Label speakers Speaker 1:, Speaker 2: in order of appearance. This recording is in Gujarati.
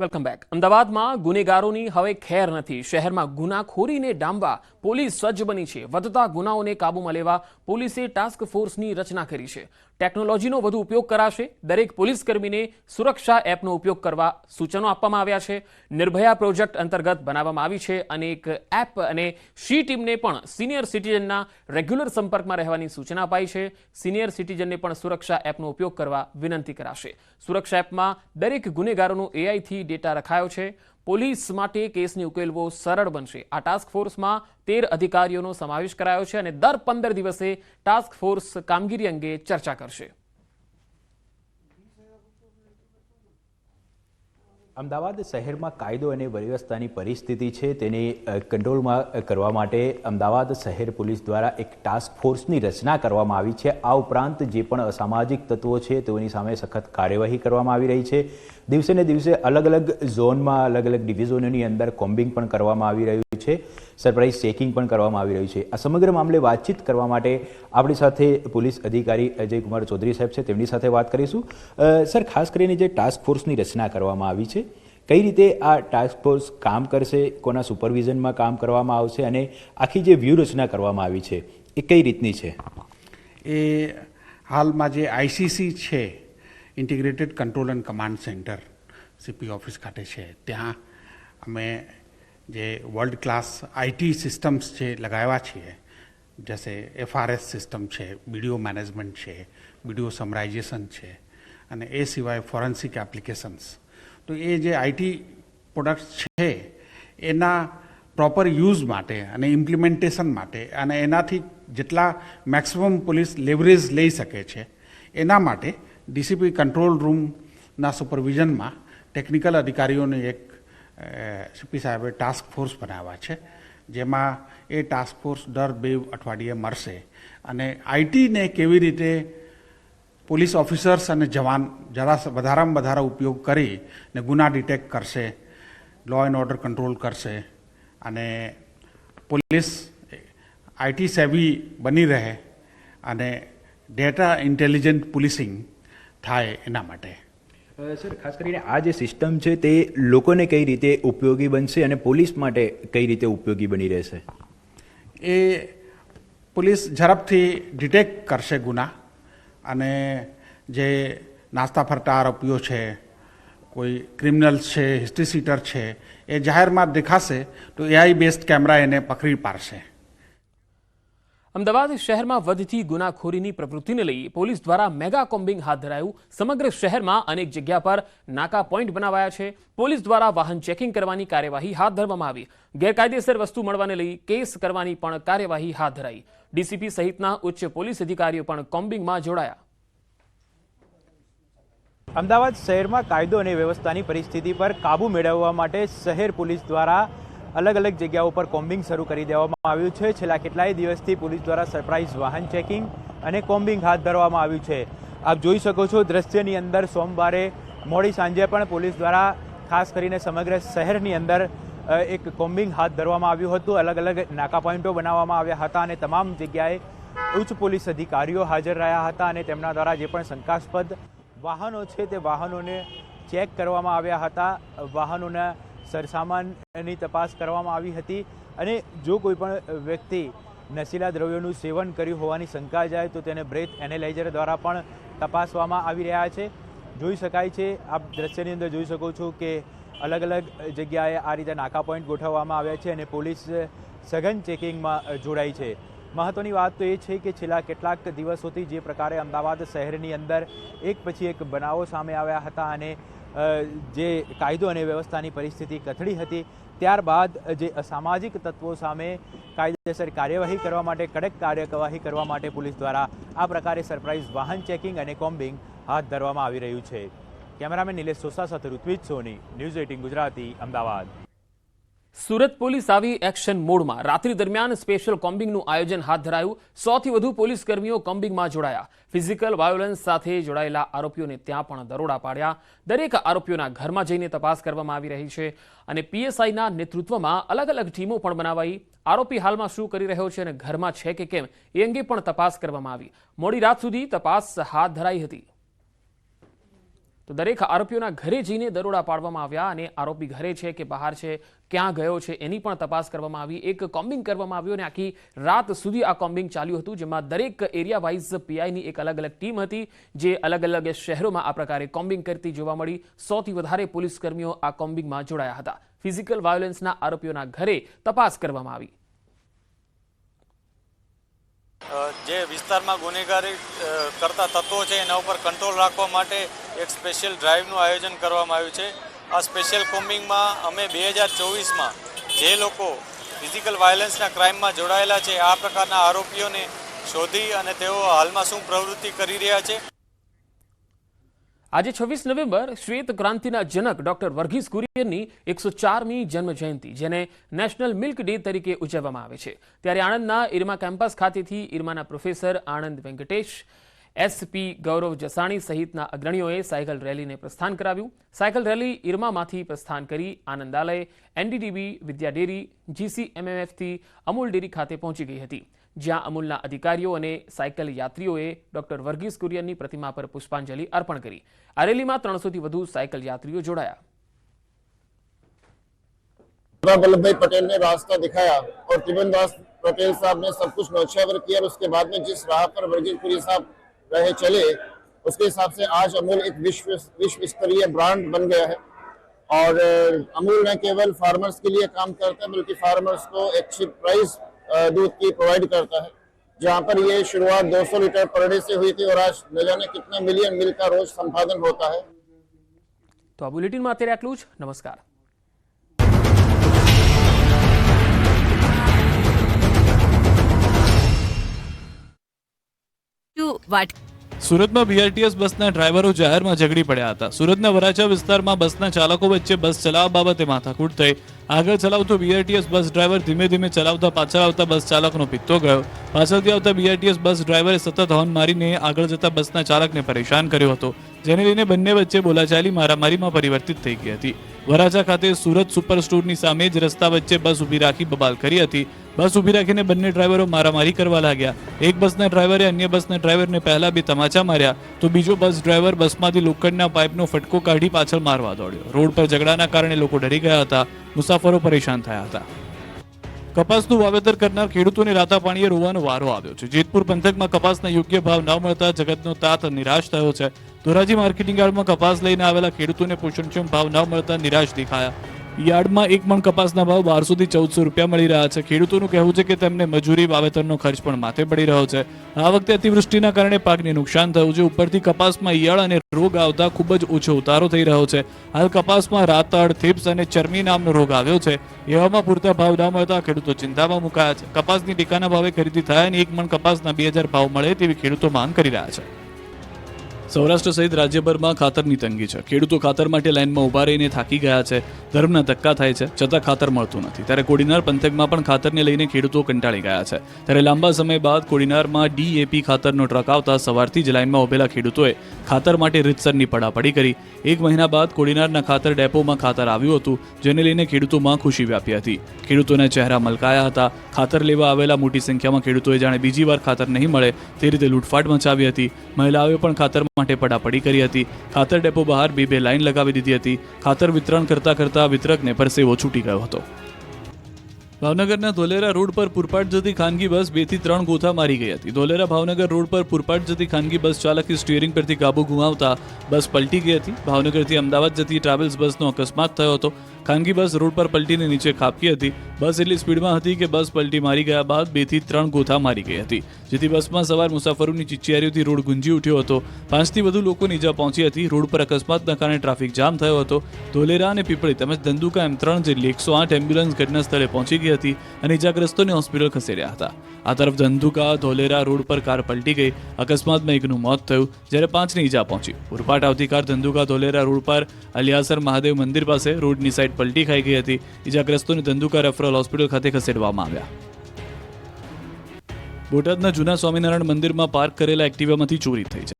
Speaker 1: વેલકમ બેક અમદાવાદમાં ગુનેગારોની હવે ખેર નથી. શહેરમાં ગુનાખોરીને ડામવા પોલીસ સજ્જ બની છે. વધતા ગુનાઓને કાબૂમાં લેવા પોલીસે ટાસ્ક ફોર્સની રચના કરી છે. ટેકનોલોજીનો વધુ ઉપયોગ કરાશે. દરેક પોલીસકર્મીને સુરક્ષા એપનો ઉપયોગ કરવા સૂચનો આપવામાં આવ્યા છે. નિર્ભયા પ્રોજેક્ટ અંતર્ગત બનાવવામાં આવી છે અને એક એપ અને શી ટીમને પણ સિનિયર સિટીઝનના રેગ્યુલર સંપર્કમાં રહેવાની સૂચના અપાઈ છે. સિનિયર સિટીઝનને પણ સુરક્ષા એપનો ઉપયોગ કરવા વિનંતી કરાશે. સુરક્ષા એપમાં દરેક ગુનેગારોનો એઆઈથી ડેટા રખાયો છે. પોલીસ માટે કેસને ઉકેલવો સરળ બનશે. આ ટાસ્ક ફોર્સમાં તેર અધિકારીઓનો સમાવેશ કરાયો છે અને દર પંદર દિવસે ટાસ્ક ફોર્સ કામગીરી અંગે ચર્ચા કરશે.
Speaker 2: અમદાવાદ શહેરમાં કાયદો અને વ્યવસ્થાની પરિસ્થિતિ છે તેને કંટ્રોલમાં કરવા માટે અમદાવાદ શહેર પોલીસ દ્વારા એક ટાસ્ક ફોર્સની રચના કરવામાં આવી છે. આ ઉપરાંત જે પણ અસામાજિક તત્વો છે તેઓની સામે સખત કાર્યવાહી કરવામાં આવી રહી છે. દિવસે ને દિવસે અલગ અલગ ઝોનમાં અલગ અલગ ડિવિઝનોની અંદર કોમ્બિંગ પણ કરવામાં આવી રહ્યું છે. સરપ્રાઇઝ ચેકિંગ પણ કરવામાં આવી રહ્યું છે. આ સમગ્ર મામલે વાતચીત કરવા માટે આપણી સાથે પોલીસ અધિકારી અજયકુમાર ચૌધરી સાહેબ છે. તેમની સાથે વાત કરીશું. સર, ખાસ કરીને જે ટાસ્ક ફોર્સની રચના કરવામાં આવી છે, કઈ રીતે આ ટાસ્ક ફોર્સ કામ કરશે, કોના સુપરવિઝનમાં કામ કરવામાં આવશે અને આખી જે વ્યૂહરચના કરવામાં આવી છે, એ કઈ રીતની છે?
Speaker 3: એ હાલમાં જે આઈસીસી છે integrated control and command centre CP office ખાતે છે. ત્યાં અમે જે વર્લ્ડ ક્લાસ આઈટી સિસ્ટમ્સ છે લગાવ્યા છીએ જશે એફઆરએસ સિસ્ટમ છે વીડિયો મેનેજમેન્ટ છે વીડિયો સમરાઇઝેશન છે, અને એ સિવાય ફોરેન્સિક એપ્લિકેશન્સ તો એ જે આઈટી પ્રોડક્ટ્સ છે, એના પ્રોપર યુઝ માટે અને ઇમ્પ્લિમેન્ટેશન માટે અને એનાથી જેટલા મેક્સિમમ પોલીસ લેવરેજ લઈ શકે છે, એના માટે ડીસીપી કંટ્રોલ રૂમના સુપરવિઝનમાં ટેકનિકલ અધિકારીઓને એક સીપી સાહેબે ટાસ્ક ફોર્સ બનાવ્યા છે, જેમાં એ ટાસ્ક ફોર્સ દર બે અઠવાડિયે મળશે અને આઈટીને કેવી રીતે પોલીસ ઓફિસર્સ અને જવાન જરા વધારામાં વધારા ઉપયોગ કરી ને ગુના ડિટેક્ટ કરશે લો એન્ડ ઓર્ડર કંટ્રોલ કરશે, અને પોલીસ આઈટી સેવી બની રહે, અને ડેટા ઇન્ટેલિજન્ટ પોલીસિંગ થાય એના માટે.
Speaker 2: સર, ખાસ કરીને આ જે સિસ્ટમ છે તે લોકોને કઈ રીતે ઉપયોગી બનશે અને પોલીસ માટે કઈ રીતે ઉપયોગી બની રહેશે?
Speaker 3: એ પોલીસ ઝડપથી ડિટેક્ટ કરશે ગુના અને જે નાસ્તા ફરતા આરોપીઓ છે, કોઈ ક્રિમિનલ્સ છે, હિસ્ટ્રી સીટર છે, એ જાહેરમાં દેખાશે તો એઆઈ બેસ્ડ કેમેરા એને પકડી પાડશે.
Speaker 1: અમદાવાદ શહેરમાં વધતી ગુનાખોરીની પ્રવૃત્તિને લઈ પોલીસ દ્વારા મેગા કોમ્બિંગ હાથ ધરાયું. સમગ્ર શહેરમાં અનેક જગ્યા પર નાકા પોઈન્ટ બનાવાયા છે. પોલીસ દ્વારા વાહન ચેકિંગ કરવાની કાર્યવાહી હાથ ધરવામાં આવી. ગેરકાયદેસર વસ્તુ મળવાને લઈ કેસ કરવાની પણ કાર્યવાહી હાથ ધરાઈ. ડીસીપી સહિતના ઉચ્ચ પોલીસ અધિકારીઓ પણ કોમ્બિંગમાં જોડાયા.
Speaker 2: અમદાવાદ શહેરમાં કાયદો અને વ્યવસ્થાની પરિસ્થિતિ પર કાબૂ મેળવવા માટે શહેર પોલીસ દ્વારા અલગ અલગ જગ્યાઓ પર કોમ્બિંગ શરૂ કરી દેવામાં આવ્યું છે. છેલ્લા કેટલાય દિવસથી પોલીસ દ્વારા સરપ્રાઇઝ વાહન ચેકિંગ અને કોમ્બિંગ હાથ ધરવામાં આવ્યું છે. આપ જોઈ શકો છો દ્રશ્યની અંદર સોમવારે મોડી સાંજે પણ પોલીસ દ્વારા ખાસ કરીને સમગ્ર શહેરની અંદર એક કોમ્બિંગ હાથ ધરવામાં આવ્યું હતું. અલગ અલગ નાકા પોઈન્ટો બનાવવામાં આવ્યા હતા અને તમામ જગ્યાએ ઉચ્ચ પોલીસ અધિકારીઓ હાજર રહ્યા હતા અને તેમના દ્વારા જે પણ શંકાસ્પદ વાહનો છે તે વાહનોને ચેક કરવામાં આવ્યા હતા. વાહનોના સરસામાનની તપાસ કરવામાં આવી હતી અને જો કોઈ પણ વ્યક્તિ નશીલા દ્રવ્યોનું સેવન કર્યું હોવાની શંકા જાય તો તેને બ્રેથ એનાલાઇઝર દ્વારા પણ તપાસવામાં આવી રહ્યા છે. જોઈ શકાય છે, આપ દ્રશ્યની અંદર જોઈ શકો છો કે અલગ અલગ જગ્યાએ આ રીતે નાકા પોઈન્ટ ગોઠવવામાં આવ્યા છે અને પોલીસ સઘન ચેકિંગમાં જોડાઈ છે. મહત્વની વાત તો એ છે કે છેલ્લા કેટલાક દિવસોથી જે પ્રકારે અમદાવાદ શહેરની અંદર એક પછી એક બનાવો સામે આવ્યા હતા અને જે કાયદો અને વ્યવસ્થાની પરિસ્થિતિ કથળી હતી, ત્યારબાદ જે અસામાજિક તત્વો સામે કાયદેસર કાર્યવાહી કરવા માટે, કડક કાર્યવાહી કરવા માટે પોલીસ દ્વારા આ પ્રકારે સરપ્રાઇઝ વાહન ચેકિંગ અને કોમ્બિંગ હાથ ધરવામાં આવી રહ્યું છે. કેમેરામેન નિલેશ સોસા સાથે Ritvij Soni, news eighteen Gujarati, Ahmedabad.
Speaker 1: Surat police આવી એક્શન મોડમાં. રાત્રિ દરમિયાન સ્પેશિયલ કોમ્બિંગનું આયોજન હાથ ધરાયું. સોથી વધુ પોલીસ કર્મીઓ કોમ્બિંગમાં જોડાયા. ફિઝિકલ વાયોલન્સ સાથે જોડાયેલા આરોપીઓને ત્યાં પણ દરોડા પાડ્યા. દરેક આરોપીઓના ઘરમાં જઈને તપાસ કરવામાં આવી રહી છે અને પીએસઆઈના નેતૃત્વમાં અલગ અલગ ટીમો પણ બનાવાઈ. આરોપી હાલમાં શું કરી રહ્યો છે અને ઘરમાં છે કે કેમ, એ અંગે પણ તપાસ કરવામાં આવી. મોડી રાત સુધી તપાસ હાથ ધરાઈ હતી. તો દરેક આરોપીઓના ઘરે જઈને દરોડા પાડવામાં આવ્યા અને આરોપી ઘરે છે કે બહાર છે, ક્યાં ગયો છે એની પણ તપાસ કરવામાં આવી. એક કોમ્બિંગ કરવામાં આવ્યું અને આખી રાત સુધી આ કોમ્બિંગ ચાલ્યું હતું, જેમાં દરેક એરિયા વાઇઝ પીઆઈની એક અલગ અલગ ટીમ હતી, જે અલગ અલગ શહેરોમાં આ પ્રકારે કોમ્બિંગ કરતી જોવા મળી. સોથી વધારે પોલીસ કર્મીઓ આ કોમ્બિંગમાં જોડાયા હતા. ફિઝિકલ વાયોલન્સના આરોપીઓના ઘરે તપાસ કરવામાં આવી.
Speaker 4: જે વિસ્તારમાં ગુનેગારી કરતા તત્વો છે, એના ઉપર કંટ્રોલ રાખવા માટે એક સ્પેશિયલ ડ્રાઈવનું આયોજન કરવામાં આવ્યું છે. આ સ્પેશિયલ કોમ્બિંગમાં અમે બે હજાર ચોવીસમાં જે લોકો ફિઝિકલ વાયલન્સના ક્રાઇમમાં જોડાયેલા છે, આ પ્રકારના આરોપીઓને શોધી અને તેઓ હાલમાં શું પ્રવૃત્તિ કરી રહ્યા છે.
Speaker 1: આજે છવ્વીસ નવેમ્બર શ્વેત ક્રાંતિના જનક ડોક્ટર વર્ગીસ કુરિયનની એકસો ચારમી જન્મ જયંતિ જેને નેશનલ મિલ્ક ડે તરીકે ઉજવવામાં આવે છે. ત્યારે આણંદના ઇરમા કેમ્પસ ખાતેથી ઇરમાના પ્રોફેસર આણંદ વેંકટેશ એસપી ગૌરવ જસાણી સહિતના અગ્રણીઓએ સાયકલ રેલીને પ્રસ્થાન કરાવ્યું. સાયકલ રેલી ઇરમામાંથી પ્રસ્થાન કરી આનંદાલય, એનડીડીબી, વિદ્યા ડેરી, જીસીએમએમએફથી અમૂલ ડેરી ખાતે પહોંચી ગઈ હતી. જ્યાં અમૂલના અધિકારીઓ અને સાયકલ યાત્રીઓએ ડોક્ટર વર્ગીસ કુરિયનની પ્રતિમા પર પુષ્પાંજલિ અર્પણ કરી આ રેલીમાં ત્રણસોથી વધુ સાયકલ યાત્રીઓ જોડાયા
Speaker 5: सरदार वल्लभ भाई पटेल ने रास्ता दिखाया और त्रिभुवन दास पटेल साहब ने सब कुछ नौछावर किया और उसके बाद में जिस राह पर वर्गीजपुरी साहब रहे चले उसके हिसाब से आज अमूल एक विश्व विश्व स्तरीय ब्रांड बन गया है और अ, अमूल न केवल फार्मर्स के लिए काम करता है बल्कि फार्मर्स को अच्छी प्राइस अ, दूध की प्रोवाइड करता है जहाँ पर ये शुरुआत 200 लीटर पर डे से हुई थी और आज न जाने कितने मिलियन मिल्क का रोज संपादन होता है
Speaker 1: તો આ બુલેટિનમાં અત્યારે આટલું જ નમસ્કાર
Speaker 6: to what
Speaker 7: સુરતમાં બીઆરટીએસ બસના ડ્રાઈવરો જાહેરમાં ઝઘડી પડ્યા હતા. સુરતના વરાછા વિસ્તારમાં બસના ચાલકો વચ્ચે બસ ચલાવવા બાબતે માથાકૂટ થઈ. આગળ ચલાવતો બીઆરટીએસ બસ ડ્રાઈવર ધીમે ધીમે ચલાવતા પાછળ આવતા બસ ચાલકનો પિત્તો ગયો. પાછળથી આવતા બીઆરટીએસ બસ ડ્રાઈવરે સતત હોર્ન મારીને આગળ જતા બસના ચાલકને પરેશાન કર્યો હતો. જેને લઈને બંને વચ્ચે બોલાચાલી મારામારીમાં પરિવર્તિત થઈ ગઈ હતી. વરાછા ખાતે સુરત સુપર સ્ટોરની સામે જ રસ્તા વચ્ચે બસ ઊભી રાખી બબાલ કરી હતી. બસ ઊભી રાખીને બંને ડ્રાઈવરો મારામારી કરવા લાગ્યા. એક બસના ડ્રાઈવરે અન્ય બસના ડ્રાઈવરને પહેલા બે તમાચા માર્યા, તો બીજો બસ ડ્રાઈવર બસમાંથી લોખંડના પાઇપનો ફટકો કાઢી પાછળ મારવા દોડ્યો. રોડ પર ઝઘડાના કારણે લોકો ડરી ગયા હતા. મુસાફરો પરેશાન થયા હતા. કપાસનું વાવેતર કરનાર ખેડૂતોને રાતા પાણીએ રોવાનો વારો આવ્યો છે. જેતપુર પંથકમાં કપાસના યોગ્ય ભાવ ન મળતા જગતનો તાત નિરાશ થયો છે. ધોરાજી માર્કેટિંગ યાર્ડમાં કપાસ લઈને આવેલા ખેડૂતોને પોષણક્ષમ ભાવ ન મળતા નિરાશ દેખાયા. યાર્ડમાં એક મણ કપાસના ભાવ બારસોથી ચૌદસો રૂપિયા મળી રહ્યા છે. ખેડૂતોનું કહેવું છે કે તેમને મજૂરી વાવેતરનો ખર્ચ પણ માથે પડી રહ્યો છે. આ વખતે અતિવૃષ્ટિના કારણે પાકને નુકસાન થયું છે. ઉપરથી કપાસમાં ઈયળ અને રોગ આવતા ખૂબ જ ઓછો ઉતારો થઈ રહ્યો છે. હાલ કપાસમાં રાતડ થીપ્સ અને ચરમી નામનો રોગ આવ્યો છે. એવામાં પૂરતા ભાવ ના મળતા ખેડૂતો ચિંતામાં મુકાયા છે. કપાસની ટેકાના ભાવે ખરીદી થાય અને એક મણ કપાસના બે હજાર ભાવ મળે તેવી ખેડૂતો માંગ કરી રહ્યા છે. સૌરાષ્ટ્ર સહિત રાજ્યભરમાં ખાતરની તંગી છે. ખેડૂતો ખાતર માટે લાઇનમાં ઊભા રહીને થાકી ગયા છે. ધર્મના ધક્કા થાય છે, છતાં ખાતર મળતું નથી. ત્યારે કોડીનાર પંથકમાં પણ ખાતરને લઈને ખેડૂતો કંટાળી ગયા છે. ત્યારે લાંબા સમય બાદ કોડીનારમાં ડીએપી ખાતરનો ટ્રક આવતા સવારથી જ લાઇનમાં ઉભેલા ખેડૂતોએ ખાતર માટે રીતસરની પડાપડી કરી. એક મહિના બાદ કોડીનારના ખાતર ડેપોમાં ખાતર આવ્યું હતું, જેને લઈને ખેડૂતોમાં ખુશી વ્યાપી હતી. ખેડૂતોના ચહેરા મલકાયા હતા. ખાતર લેવા આવેલા મોટી સંખ્યામાં ખેડૂતોએ જાણે બીજી વાર ખાતર નહીં મળે તે રીતે લૂંટફાટ મચાવી હતી. મહિલાઓએ પણ ખાતર માટે પડાપડી કરી હતી. ખાતર ડેપો બહાર બે બે લાઇન લગાવી દીધી હતી. ખાતર વિતરણ કરતા કરતા વિતરકને પરસેવો છૂટી ગયો હતો. ભાવનગરના ધોલેરા રોડ પર પુરપાટ જતી ખાનગી બસ બેથી ત્રણ ગોથા મારી ગઈ હતી. ધોલેરા ભાવનગર રોડ પર પુરપાટ જતી ખાનગી બસ ચાલકે સ્ટીયરિંગ પરથી કાબુ ગુમાવતા બસ પલટી ગઈ હતી. ભાવનગરથી અમદાવાદ જતી ટ્રાવેલ્સ બસનો અકસ્માત થયો હતો. ખાનગી બસ રોડ પર પલટીને નીચે ખાબકી હતી. બસ એટલી સ્પીડમાં હતી કે બસ પલટી મારી ગયા બાદ બેથી ત્રણ ગોથા મારી ગઈ હતી. જેથી બસમાં સવાર મુસાફરોની ચિચિયારીઓથી રોડ ગુંજી ઉઠ્યો હતો. પાંચથી વધુ લોકોની ઇજા પહોંચી હતી. રોડ પર અકસ્માતના કારણે ટ્રાફિક જામ થયો હતો. ધોલેરા અને પીપળી તેમજ ધંધુકા એમ ત્રણ જેટલી એકસો આઠ એમ્બ્યુલન્સ ઘટના સ્થળે પહોંચી ગઈ હતી અને ઈજાગ્રસ્તોને હોસ્પિટલ ખસેડ્યા હતા. આ તરફ ધંધુકા ધોલેરા રોડ પર કાર પલટી ગઈ. અકસ્માતમાં એકનું મોત થયું, જ્યારે પાંચને ઈજા પહોંચી. પૂરપાટ આવતી કાર ધંધુકા ધોલેરા રોડ પર અલિયાસર મહાદેવ મંદિર પાસે રોડની સાઈડ પલટી ખાઈ ગઈ હતી. ઈજાગ્રસ્તોને ધંધુકા રેફરલ હોસ્પિટલ ખાતે ખસેડવામાં આવ્યા. બોટાદના જૂના સ્વામિનારાયણ મંદિરમાં પાર્ક કરેલા એક્ટિવામાંથી ચોરી થઈ છે.